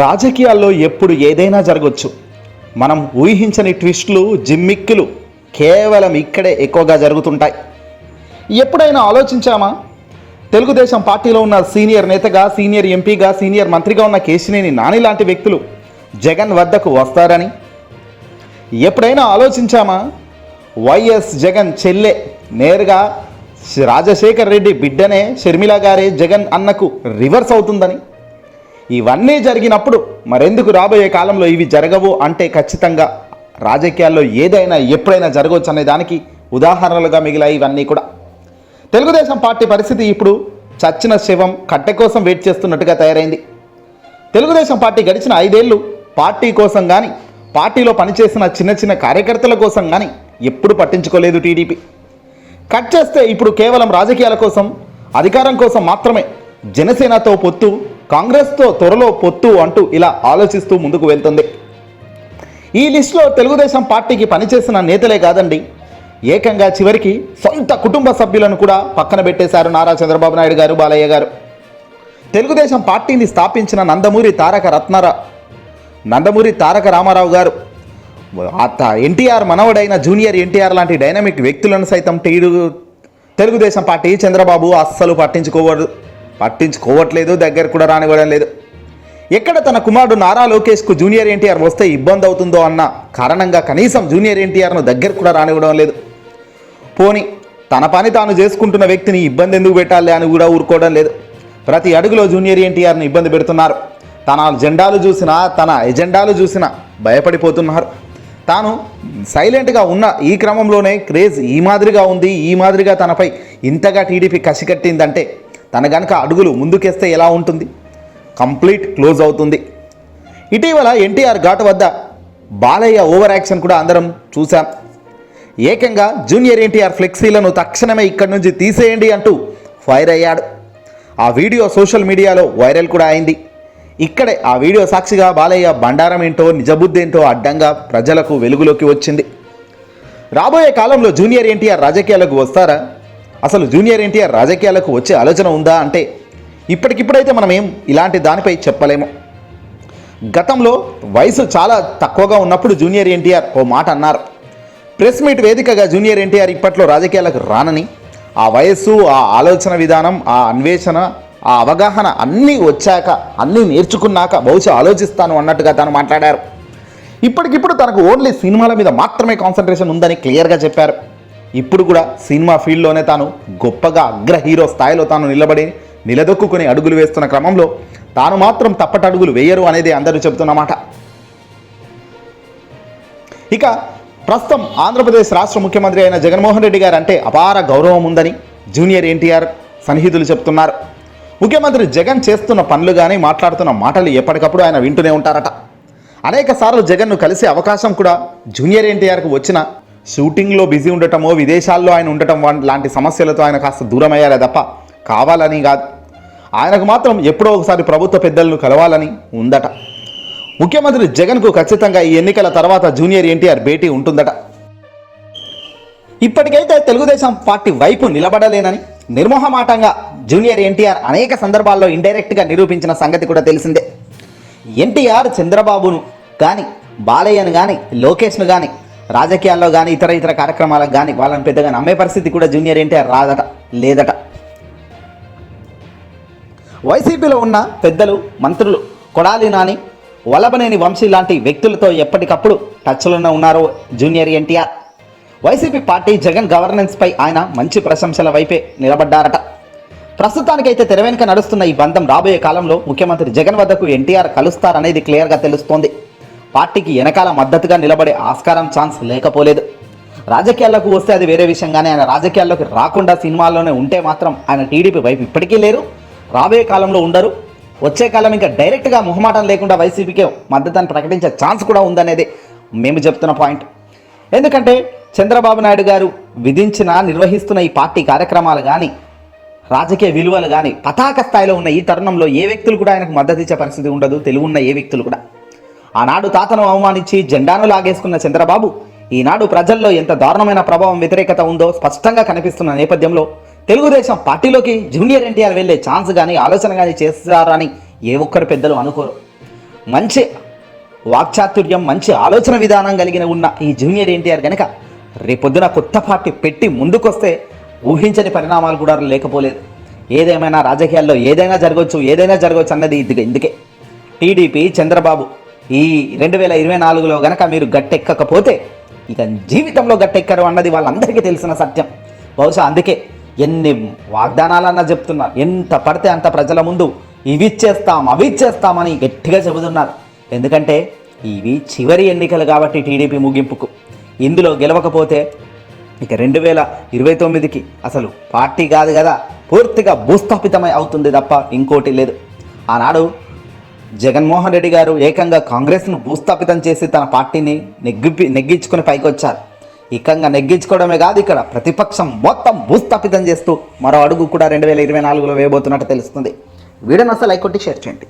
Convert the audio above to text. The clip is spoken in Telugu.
రాజకీయాల్లో ఎప్పుడు ఏదైనా జరగవచ్చు మనం ఊహించని ట్విస్టులు జిమ్మిక్కులు కేవలం ఇక్కడే ఎక్కువగా జరుగుతుంటాయి. ఎప్పుడైనా ఆలోచించామా? తెలుగుదేశం పార్టీలో ఉన్న సీనియర్ నేతగా సీనియర్ ఎంపీగా సీనియర్ మంత్రిగా ఉన్న కేశినేని నాని లాంటి వ్యక్తులు జగన్ వద్దకు వస్తారని? ఎప్పుడైనా ఆలోచించామా? వైఎస్ జగన్ చెల్లె నేరుగా రాజశేఖర్ రెడ్డి బిడ్డనే షర్మిల గారే జగన్ అన్నకు రివర్స్ అవుతుందని? ఇవన్నీ జరిగినప్పుడు మరెందుకు రాబోయే కాలంలో ఇవి జరగవు అంటే ఖచ్చితంగా రాజకీయాల్లో ఏదైనా ఎప్పుడైనా జరగవచ్చు అనే దానికి ఉదాహరణలుగా మిగిలాయి ఇవన్నీ కూడా. తెలుగుదేశం పార్టీ పరిస్థితి ఇప్పుడు చచ్చిన శవం కట్టె కోసం వెయిట్ చేస్తున్నట్టుగా తయారైంది. తెలుగుదేశం పార్టీ గడిచిన ఐదేళ్ళు పార్టీ కోసం కానీ పార్టీలో పనిచేసిన చిన్న చిన్న కార్యకర్తల కోసం కానీ ఎప్పుడు పట్టించుకోలేదు టీడీపీ. కట్ చేస్తే ఇప్పుడు కేవలం రాజకీయాల కోసం అధికారం కోసం మాత్రమే జనసేనతో పొత్తు కాంగ్రెస్తో త్వరలో పొత్తు అంటూ ఇలా ఆలోచిస్తూ ముందుకు వెళ్తుంది. ఈ లిస్టులో తెలుగుదేశం పార్టీకి పనిచేసిన నేతలే కాదండి. ఏకంగా చివరికి సొంత కుటుంబ సభ్యులను కూడా పక్కన పెట్టేశారు నారా చంద్రబాబు నాయుడు గారు బాలయ్య గారు. తెలుగుదేశం పార్టీని స్థాపించిన నందమూరి తారక రత్నారా నందమూరి తారక రామారావు గారు. అత ఎన్టీఆర్ మనవడైన జూనియర్ ఎన్టీఆర్ లాంటి డైనమిక్ వ్యక్తులను సైతం టీడు తెలుగుదేశం పార్టీ చంద్రబాబు అస్సలు పట్టించుకోవడు. పట్టించుకోవట్లేదు దగ్గర కూడా రానివ్వడం లేదు. ఎక్కడ తన కుమారుడు నారా లోకేష్కు జూనియర్ ఎన్టీఆర్ వస్తే ఇబ్బంది అవుతుందో అన్న కారణంగా కనీసం జూనియర్ ఎన్టీఆర్ను దగ్గర కూడా రానివ్వడం లేదు. పోని తన పని తాను చేసుకుంటున్న వ్యక్తిని ఇబ్బంది ఎందుకు పెట్టాలి అని కూడా ఊరుకోవడం లేదు. ప్రతి అడుగులో జూనియర్ ఎన్టీఆర్ని ఇబ్బంది పెడుతున్నారు. తన జెండాలు చూసినా తన ఎజెండాలు చూసినా భయపడిపోతున్నారు. తాను సైలెంట్గా ఉన్న ఈ క్రమంలోనే క్రేజ్ ఈ మాదిరిగా ఉంది ఈ మాదిరిగా తనపై ఇంతగా టీడీపీ కసికట్టిందంటే తన గనక అడుగులు ముందుకేస్తే ఎలా ఉంటుంది? కంప్లీట్ క్లోజ్ అవుతుంది. ఇటీవల ఎన్టీఆర్ ఘాట్ వద్ద బాలయ్య ఓవర్ యాక్షన్ కూడా అందరం చూశాం. ఏకంగా జూనియర్ ఎన్టీఆర్ ఫ్లెక్సీలను తక్షణమే ఇక్కడి నుంచి తీసేయండి అంటూ ఫైర్ అయ్యాడు. ఆ వీడియో సోషల్ మీడియాలో వైరల్ కూడా అయింది. ఇక్కడే ఆ వీడియో సాక్షిగా బాలయ్య బండారం ఏంటో నిజబుద్ధేంటో అడ్డంగా ప్రజలకు వెలుగులోకి వచ్చింది. రాబోయే కాలంలో జూనియర్ ఎన్టీఆర్ రాజకీయాలకు వస్తారా? అసలు జూనియర్ ఎన్టీఆర్ రాజకీయాలకు వచ్చే ఆలోచన ఉందా అంటే ఇప్పటికిప్పుడైతే మనం ఏం ఇలాంటి దానిపై చెప్పలేము. గతంలో వయసు చాలా తక్కువగా ఉన్నప్పుడు జూనియర్ ఎన్టీఆర్ ఓ మాట అన్నారు. ప్రెస్ మీట్ వేదికగా జూనియర్ ఎన్టీఆర్ ఇప్పట్లో రాజకీయాలకు రానని ఆ వయస్సు ఆ ఆలోచన విధానం ఆ అన్వేషణ ఆ అవగాహన అన్నీ వచ్చాక అన్నీ నేర్చుకున్నాక బహుశా ఆలోచిస్తాను అన్నట్టుగా తను మాట్లాడారు. ఇప్పటికిప్పుడు తనకు ఓన్లీ సినిమాల మీద మాత్రమే కాన్సన్ట్రేషన్ ఉందని క్లియర్గా చెప్పారు. ఇప్పుడు కూడా సినిమా ఫీల్డ్లోనే తాను గొప్పగా అగ్ర హీరో స్థాయిలో తాను నిలబడి నిలదొక్కుని అడుగులు వేస్తున్న క్రమంలో తాను మాత్రం తప్పటడుగులు వేయరు అనేది అందరూ చెబుతున్నమాట ఇక ప్రస్తుతం ఆంధ్రప్రదేశ్ రాష్ట్ర ముఖ్యమంత్రి అయిన జగన్మోహన్ రెడ్డి గారు అంటే అపార గౌరవం ఉందని జూనియర్ ఎన్టీఆర్ సన్నిహితులు చెప్తున్నారు. ముఖ్యమంత్రి జగన్ చేస్తున్న పనులు కానీ మాట్లాడుతున్న మాటలు ఎప్పటికప్పుడు ఆయన వింటూనే ఉంటారట. అనేక సార్లు జగన్ను కలిసే అవకాశం కూడా జూనియర్ ఎన్టీఆర్కు వచ్చిన షూటింగ్లో బిజీ ఉండటమో విదేశాల్లో ఆయన ఉండటం లాంటి సమస్యలతో ఆయన కాస్త దూరం అయ్యారే తప్ప కావాలని కాదు. ఆయనకు మాత్రం ఎప్పుడో ఒకసారి ప్రభుత్వ పెద్దలను కలవాలని ఉందట. ముఖ్యమంత్రి జగన్కు ఖచ్చితంగా ఈ ఎన్నికల తర్వాత జూనియర్ ఎన్టీఆర్ భేటీ ఉంటుందట. ఇప్పటికైతే తెలుగుదేశం పార్టీ వైపు నిలబడలేనని నిర్మోహమాటంగా జూనియర్ ఎన్టీఆర్ అనేక సందర్భాల్లో ఇండైరెక్ట్గా నిరూపించిన సంగతి కూడా తెలిసిందే. ఎన్టీఆర్ చంద్రబాబును కానీ బాలయ్యను కానీ లోకేష్ను కానీ రాజకీయాల్లో కానీ ఇతర ఇతర కార్యక్రమాలకు కానీ వాళ్ళని పెద్దగా నమ్మే పరిస్థితి కూడా జూనియర్ ఎన్టీఆర్ రాదట లేదట. వైసీపీలో ఉన్న పెద్దలు మంత్రులు కొడాలి నాని వలబనేని వంశీ లాంటి వ్యక్తులతో ఎప్పటికప్పుడు టచ్లోనే ఉన్నారు జూనియర్ ఎన్టీఆర్. వైసీపీ పార్టీ జగన్ గవర్నెన్స్పై ఆయన మంచి ప్రశంసల వైపే నిలబడ్డారట. ప్రస్తుతానికైతే తెర వెనుక నడుస్తున్న ఈ బంధం రాబోయే కాలంలో ముఖ్యమంత్రి జగన్ వద్దకు ఎన్టీఆర్ కలుస్తారనేది క్లియర్గా తెలుస్తోంది. పార్టీకి వెనకాల మద్దతుగా నిలబడే ఆస్కారం ఛాన్స్ లేకపోలేదు. రాజకీయాల్లోకి వస్తే అది వేరే విషయం కానీ ఆయన రాజకీయాల్లోకి రాకుండా సినిమాల్లోనే ఉంటే మాత్రం ఆయన టీడీపీ వైపు ఇప్పటికీ లేరు. రాబోయే కాలంలో ఉండరు. వచ్చే కాలం ఇంకా డైరెక్ట్గా మొహమాటం లేకుండా వైసీపీకి మద్దతుని ప్రకటించే ఛాన్స్ కూడా ఉందనేది మేము చెప్తున్న పాయింట్. ఎందుకంటే చంద్రబాబు నాయుడు గారు విధించిన నిర్వహిస్తున్న ఈ పార్టీ కార్యక్రమాలు కానీ రాజకీయ విలువలు కానీ పతాక స్థాయిలో ఉన్న ఈ తరుణంలో ఏ వ్యక్తులు కూడా ఆయనకు మద్దతు ఇచ్చే పరిస్థితి ఉండదు. తెలుగున్న ఏ వ్యక్తులు కూడా. ఆనాడు తాతను అవమానించి జెండాను లాగేసుకున్న చంద్రబాబు ఈనాడు ప్రజల్లో ఎంత దారుణమైన ప్రభావం వ్యతిరేకత ఉందో స్పష్టంగా కనిపిస్తున్న నేపథ్యంలో తెలుగుదేశం పార్టీలోకి జూనియర్ ఎన్టీఆర్ వెళ్ళే ఛాన్స్ కానీ ఆలోచన కానీ చేస్తారని ఏ ఒక్కరు పెద్దలు అనుకోరు. మంచి వాక్చాతుర్యం మంచి ఆలోచన విధానం కలిగిన ఉన్న ఈ జూనియర్ ఎన్టీఆర్ కనుక రేపొద్దున కొత్త పార్టీ పెట్టి ముందుకొస్తే ఊహించని పరిణామాలు కూడా లేకపోలేదు. ఏదేమైనా రాజకీయాల్లో ఏదైనా జరగవచ్చు ఏదైనా జరగవచ్చు అన్నది ఇది ఇందుకే. టీడీపీ చంద్రబాబు ఈ రెండు వేల ఇరవై నాలుగులో గనక మీరు గట్టెక్కకపోతే ఇక జీవితంలో గట్టెక్కరు అన్నది వాళ్ళందరికీ తెలిసిన సత్యం. బహుశా అందుకే ఎన్ని వాగ్దానాలన్నా చెప్తున్నారు ఎంత పడితే అంత ప్రజల ముందు ఇవి ఇచ్చేస్తాం అవి ఇచ్చేస్తామని గట్టిగా చెబుతున్నారు. ఎందుకంటే ఇవి చివరి ఎన్నికలు కాబట్టి టీడీపీ ముగింపుకు. ఇందులో గెలవకపోతే ఇక రెండు వేల ఇరవై తొమ్మిదికి అసలు పార్టీ కాదు కదా పూర్తిగా భూస్థాపితమై అవుతుంది తప్ప ఇంకోటి లేదు. ఆనాడు జగన్మోహన్ రెడ్డి గారు ఏకంగా కాంగ్రెస్ను భూస్థాపితం చేసి తన పార్టీని నెగ్గిపి నెగ్గించుకుని పైకి వచ్చారు ఏకంగా నెగ్గించుకోవడమే కాదు ఇక్కడ ప్రతిపక్షం మొత్తం భూస్థాపితం చేస్తూ మరో అడుగు కూడా రెండు వేల ఇరవై నాలుగులో వేయబోతున్నట్టు తెలుస్తుంది. వీడియోని అసలు లైక్ కొట్టి షేర్ చేయండి.